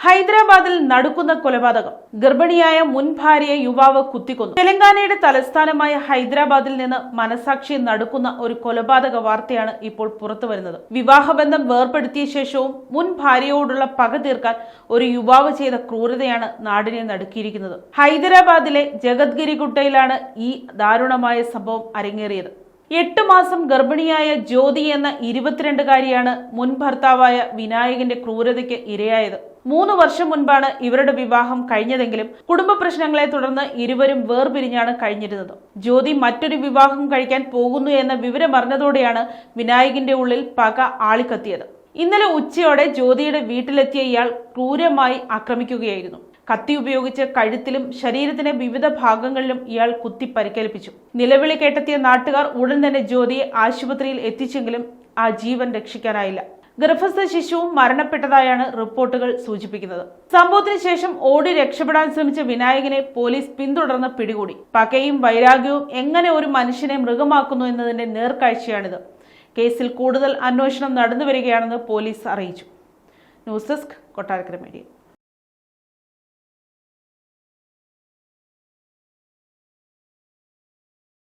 ഹൈദരാബാദിൽ നടക്കുന്ന കൊലപാതകം. ഗർഭിണിയായ മുൻ ഭാര്യയെ യുവാവ് കുത്തിക്കൊന്നു. തെലങ്കാനയുടെ തലസ്ഥാനമായ ഹൈദരാബാദിൽ നിന്ന് മനസാക്ഷി നടക്കുന്ന ഒരു കൊലപാതക വാർത്തയാണ് ഇപ്പോൾ പുറത്തു വരുന്നത് വിവാഹബന്ധം വേർപ്പെടുത്തിയ ശേഷവും മുൻ ഭാര്യയോടുള്ള പക തീർക്കാൻ ഒരു യുവാവ് ചെയ്ത ക്രൂരതയാണ് നാടിനെ നടുക്കിയിരിക്കുന്നത്. ഹൈദരാബാദിലെ ജഗദ്ഗിരിഗുട്ടയിലാണ് ഈ ദാരുണമായ സംഭവം അരങ്ങേറിയത്. എട്ട് മാസം ഗർഭിണിയായ ജ്യോതി എന്ന ഇരുപത്തിരണ്ടുകാരിയാണ് മുൻ ഭർത്താവായ വിനായകന്റെ ക്രൂരതയ്ക്ക് ഇരയായത്. മൂന്ന് വർഷം മുൻപാണ് ഇവരുടെ വിവാഹം കഴിഞ്ഞതെങ്കിലും കുടുംബ പ്രശ്നങ്ങളെ തുടർന്ന് ഇരുവരും വേർപിരിഞ്ഞാണ് കഴിഞ്ഞിരുന്നത്. ജ്യോതി മറ്റൊരു വിവാഹം കഴിക്കാൻ പോകുന്നു എന്ന വിവരമറിഞ്ഞതോടെയാണ് വിനായകന്റെ ഉള്ളിൽ പക ആളിക്കത്തിയത്. ഇന്നലെ ഉച്ചയോടെ ജ്യോതിയുടെ വീട്ടിലെത്തിയ ഇയാൾ ക്രൂരമായി ആക്രമിക്കുകയായിരുന്നു. കത്തി ഉപയോഗിച്ച് കഴുത്തിലും ശരീരത്തിന്റെ വിവിധ ഭാഗങ്ങളിലും ഇയാൾ കുത്തി പരിക്കേൽപ്പിച്ചു. നിലവിളി കേട്ടെത്തിയ നാട്ടുകാർ ഉടൻ തന്നെ ജ്യോതിയെ ആശുപത്രിയിൽ എത്തിച്ചെങ്കിലും ആ ജീവൻ രക്ഷിക്കാനായില്ല. ഗർഭസ്ഥ ശിശുവും മരണപ്പെട്ടതായാണ് റിപ്പോർട്ടുകൾ സൂചിപ്പിക്കുന്നത്. സംഭവത്തിന് ശേഷം ഓടി രക്ഷപ്പെടാൻ ശ്രമിച്ച വിനായകനെ പോലീസ് പിന്തുടർന്ന് പിടികൂടി. പകയും വൈരാഗ്യവും എങ്ങനെ ഒരു മനുഷ്യനെ മൃഗമാക്കുന്നു എന്നതിന്റെ നേർക്കാഴ്ചയാണിത്. കേസിൽ കൂടുതൽ അന്വേഷണം നടന്നുവരികയാണെന്ന് പോലീസ് അറിയിച്ചു. News desk Kottarakkara media.